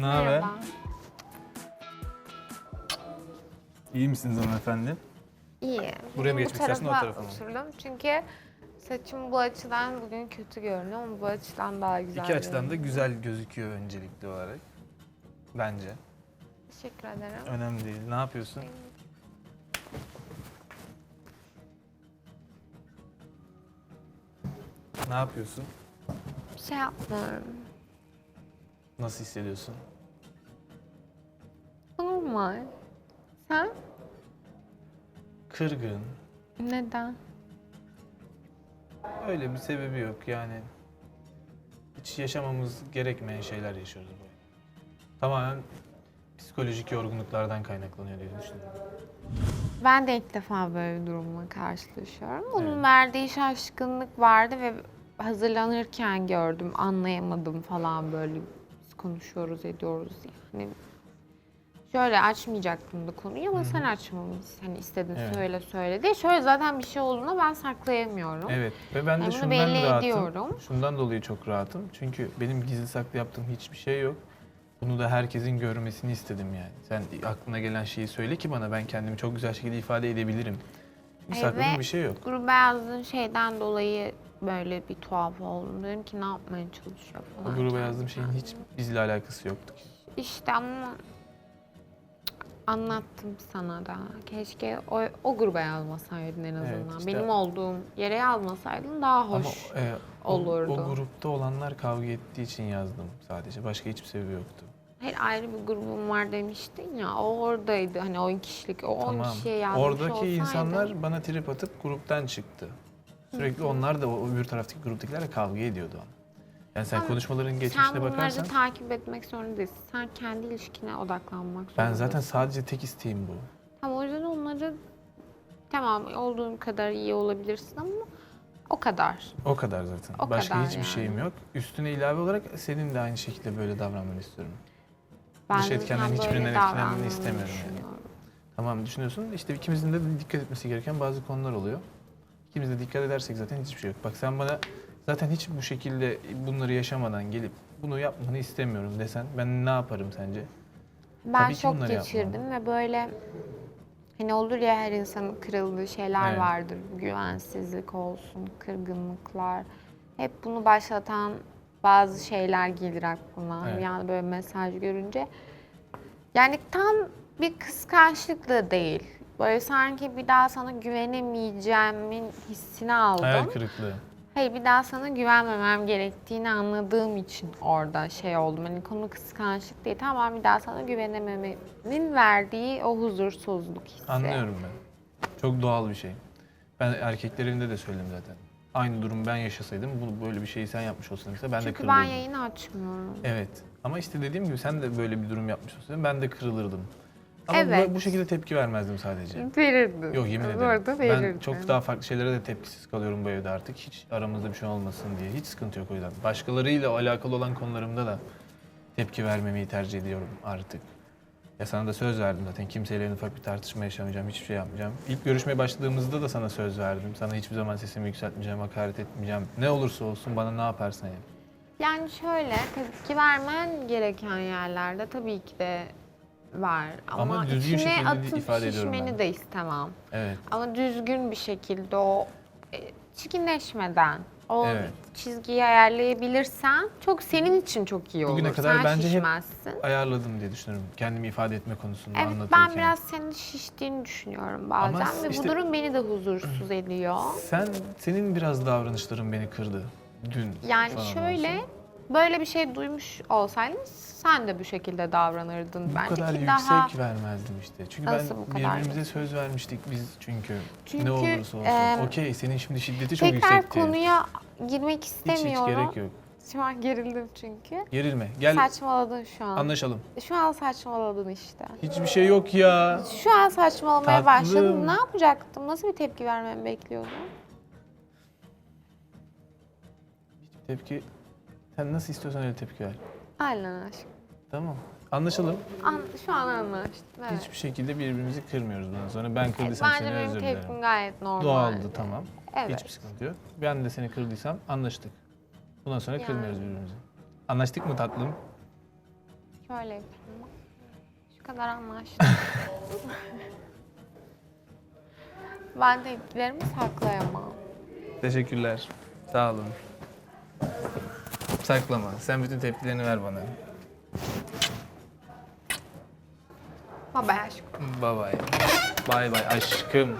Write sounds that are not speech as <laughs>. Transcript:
Ne haber? Merhaba. İyi misiniz hanımefendi? İyi. Buraya mı geçmek istersin, o tarafa tarafa mı? Oturdum çünkü saçım bu açıdan bugün kötü görünüyor ama bu açıdan daha güzel İki açıdan da görünüyor. güzel gözüküyor öncelikli olarak. Bence. Teşekkür ederim. Önemli değil. Ne yapıyorsun? Ne yapıyorsun? Bir şey yapmıyorum. Nasıl hissediyorsun? Normal. Sen? Kırgın. Neden? Öyle bir sebebi yok yani. Hiç yaşamamız gerekmeyen şeyler yaşıyoruz bu. Tamamen psikolojik yorgunluklardan kaynaklanıyor diye düşünüyorum. Ben de ilk defa böyle bir durumla karşılaşıyorum. Onun Evet. verdiği şaşkınlık vardı ve hazırlanırken gördüm, anlayamadım falan böyle konuşuyoruz, ediyoruz yani. Şöyle açmayacaktım da konuyu ama sen açmamı hani istedin Evet. söyle söyle diye. Şöyle zaten bir şey olduğunda ben saklayamıyorum. Evet ve ben de Yani bunu şundan belli rahatım. ediyorum. Şundan dolayı çok rahatım. Çünkü benim gizli saklı yaptığım hiçbir şey yok. Bunu da herkesin görmesini istedim yani. Sen aklına gelen şeyi söyle ki bana ben kendimi çok güzel şekilde ifade edebilirim. Ve bir şey yok. Gruba yazdığın şeyden dolayı böyle bir tuhaf oldum. Dedim ki ne yapmaya çalışıyor O falan. gruba yazdığım şeyin hiç bizle alakası yoktu. İşte ama anlattım sana da. Keşke o, o gruba yazmasaydın en azından. işte- Benim olduğum yere yazmasaydın daha hoş. Ama e, o- olurdu. O, grupta olanlar kavga ettiği için yazdım sadece. Başka hiçbir sebebi yoktu. Hayır ayrı bir grubum var demiştin ya. O oradaydı. Hani 10 kişilik. O 10 kişiye yazmış Oradaki olsaydı. insanlar bana trip atıp gruptan çıktı. Sürekli onlar da o öbür taraftaki gruptakilerle kavga ediyordu. Yani sen Ama konuşmaların Sen geçmişine bunları bakarsan takip etmek zorunda değilsin. Sen kendi ilişkine odaklanmak zorundasın. ben zaten sadece tek isteğim bu. Ama o yüzden onları tamam olduğun kadar iyi olabilirsin ama o kadar. O kadar zaten. O Başka kadar hiçbir yani. şeyim yok. Üstüne ilave olarak senin de aynı şekilde böyle davranmanı istiyorum. Ben Dış etkenlerin hiçbirinden etkilenmeni istemiyorum yani. Tamam düşünüyorsun. İşte ikimizin de dikkat etmesi gereken bazı konular oluyor. İkimiz de dikkat edersek zaten hiçbir şey yok. Bak sen bana zaten hiç bu şekilde bunları yaşamadan gelip bunu yapmanı istemiyorum desen ben ne yaparım sence? Ben Tabii şok geçirdim ve böyle hani olur ya her insanın kırıldığı şeyler Evet. vardır. Güvensizlik olsun, kırgınlıklar. Hep bunu başlatan bazı şeyler gelir aklıma. Evet. Yani böyle mesaj görünce. Yani tam bir kıskançlık da değil. Böyle sanki bir daha sana güvenemeyeceğimin hissini aldım. Hayal kırıklığı. Hayır bir daha sana güvenmemem gerektiğini anladığım için orada şey oldum. Hani konu kıskançlık değil. Tamam bir daha sana güvenememenin verdiği o huzursuzluk hissi. Anlıyorum ben. Çok doğal bir şey. Ben erkeklerimde de söyledim zaten. Aynı durum ben yaşasaydım bunu böyle bir şeyi sen yapmış olsaydın mesela ben de Çünkü kırılırdım. ben yayını açmıyorum. Evet. Ama işte dediğim gibi sen de böyle bir durum yapmış olsaydın ben de kırılırdım. Ama bu- Evet. bu, şekilde tepki vermezdim sadece. Verirdim. Yok yemin ederim. Orada Ben verirdim. çok daha farklı şeylere de tepkisiz kalıyorum bu evde artık. Hiç aramızda bir şey olmasın diye. Hiç sıkıntı yok o yüzden. Başkalarıyla alakalı olan konularımda da tepki vermemeyi tercih ediyorum artık. Ya sana da söz verdim zaten. Kimseyle en ufak bir tartışma yaşamayacağım, hiçbir şey yapmayacağım. İlk görüşmeye başladığımızda da sana söz verdim. Sana hiçbir zaman sesimi yükseltmeyeceğim, hakaret etmeyeceğim. Ne olursa olsun bana ne yaparsan yap. Yani şöyle tepki vermen gereken yerlerde tabii ki de var. Ama, Ama düzgün içine şekilde atıp ifade ediyorum şişmeni de istemem. Evet. Ama düzgün bir şekilde o e, çirkinleşmeden o Evet. çizgiyi ayarlayabilirsen çok senin için çok iyi olur. Bugüne kadar Sen bence hep şişmezsin. Ayarladım diye düşünüyorum. Kendimi ifade etme konusunda Evet anlatırken. ben biraz senin şiştiğini düşünüyorum bazen Ama ve işte- bu durum beni de huzursuz ediyor. Sen, senin biraz davranışların beni kırdı. Dün Yani falan şöyle olsun. Böyle bir şey duymuş olsaydın sen de bu şekilde davranırdın Bu bence kadar ki yüksek daha vermezdim işte. Çünkü Nasıl ben birbirimize söz vermiştik biz çünkü. Çünkü, ne olursa olsun. em, Okey senin şimdi şiddeti çok tekrar yüksekti. konuya girmek hiç, istemiyorum. hiç gerek yok. Şu an gerildim çünkü. Gerilme. Gel Saçmaladın şu an. anlaşalım. Şu an saçmaladın işte. Hiçbir şey yok ya. Şu an saçmalamaya Tatlım. başladın. Ne yapacaktım? Nasıl bir tepki vermemi bekliyordun? Hiçbir tepki. Sen nasıl istiyorsan öyle tepki ver. Aynen aşkım. Tamam. Anlaşalım. An şu an anlaştım. Evet. Hiçbir şekilde birbirimizi kırmıyoruz bundan sonra. Ben Evet, kırdıysam Bence seni benim özür tepkim dilerim. gayet normal. Doğaldı tamam. Evet. Hiçbir sıkıntı yok. Ben de seni kırdıysam anlaştık. Bundan sonra Yani. kırmıyoruz birbirimizi. Anlaştık mı tatlım? öyle yapayım. bak. Şu kadar anlaştık. <laughs> ben tepkilerimi saklayamam. Teşekkürler. Sağ olun. Saklama. Sen bütün tepkilerini ver bana. Baba aşkım. Bye bye. Bye bye aşkım.